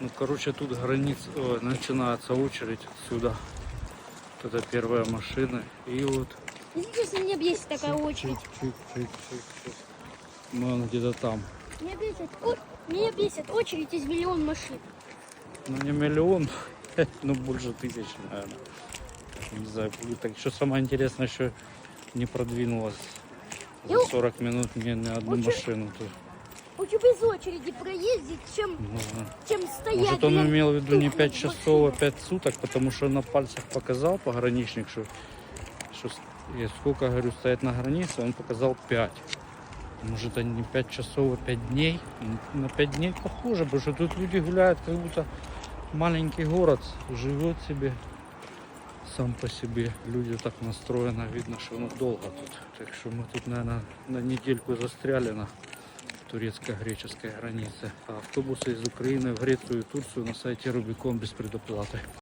Ну, короче, тут границ, о, начинается очередь отсюда. Вот это первая машина. И вот честно, меня бесит такая очередь. чик-чик-чик-чик-чик. Мы он где-то там. Меня бесит, о- меня бесит очередь из миллион машин. Ну не миллион, ну больше тысяч, наверное. Не знаю, так. Еще самое интересное, еще не продвинулась за Ну, 40 минут ни на одну машину. тут. Лучше без очереди проездить, чем, Можно. чем стоять. Может он имел в виду не тухнуть 5 в часов, а машине. 5 суток, потому что на пальцах показал пограничник, что, что сколько, говорю, стоять на границе, он показал 5. Может они не 5 часов, а 5 дней? На 5 дней похоже, потому что тут люди гуляют, как будто маленький город живет себе сам по себе. Люди так настроены, видно, что ну, долго тут. Так что мы тут, наверное, на недельку застряли на турецко-греческой границе. А автобусы из Украины в Грецию и Турцию на сайте Рубикон без предоплаты.